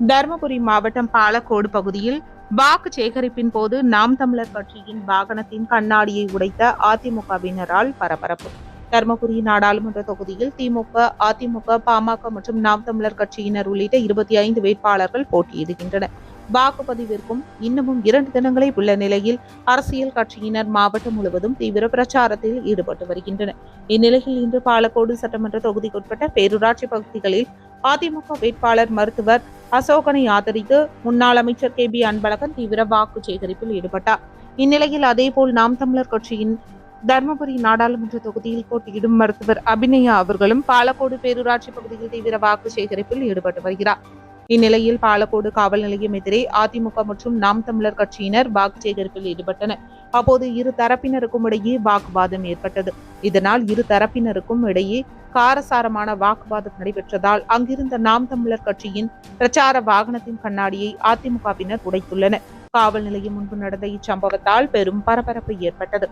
தருமபுரி மாவட்டம் பாலக்கோடு பகுதியில் வாக்கு சேகரிப்பின் போது நாம் தமிழர் கட்சியின் வாகனத்தின் கண்ணாடியை உடைத்த அதிமுகவினரால் பரபரப்பு. தருமபுரி நாடாளுமன்ற தொகுதியில் திமுக அதிமுக பாமக மற்றும் நாம் தமிழர் கட்சியினர் உள்ளிட்ட இருபத்தி ஐந்து வேட்பாளர்கள் போட்டியிடுகின்றனர். வாக்குப்பதிவிற்கும் இன்னமும் இரண்டு தினங்களே உள்ள நிலையில் அரசியல் கட்சியினர் மாவட்டம் முழுவதும் தீவிர பிரச்சாரத்தில் ஈடுபட்டு வருகின்றனர். இந்நிலையில் இன்று பாலக்கோடு சட்டமன்ற தொகுதிக்குட்பட்ட பேரூராட்சி பகுதிகளில் அதிமுக வேட்பாளர் மருத்துவர் அசோகனை ஆதரித்து முன்னாள் அமைச்சர் கே பி அன்பழகன் தீவிர வாக்கு சேகரிப்பில் ஈடுபட்டார். இந்நிலையில் அதேபோல் நாம் தமிழர் கட்சியின் தர்மபுரி நாடாளுமன்ற தொகுதியில் போட்டியிடும் மருத்துவர் அபிநயா அவர்களும் பாலக்கோடு பேரூராட்சி பகுதியில் தீவிர வாக்கு சேகரிப்பில் ஈடுபட்டு வருகிறார். இந்நிலையில் பாலக்கோடு காவல் நிலையம் எதிரே அதிமுக மற்றும் நாம் தமிழர் கட்சியினர் வாக்கு சேகரிப்பில் ஈடுபட்டனர். அப்போது இரு தரப்பினருக்கும் இடையே வாக்குவாதம் ஏற்பட்டது. இதனால் இரு தரப்பினருக்கும் இடையே காரசாரமான வாக்குவாதம் நடைபெற்றதால் அங்கிருந்த நாம் தமிழர் கட்சியின் பிரச்சார வாகனத்தின் கண்ணாடியை அதிமுகவினர் உடைத்துள்ளனர். காவல் நிலையம் முன்பு நடந்த இச்சம்பவத்தால் பெரும் பரபரப்பு ஏற்பட்டது.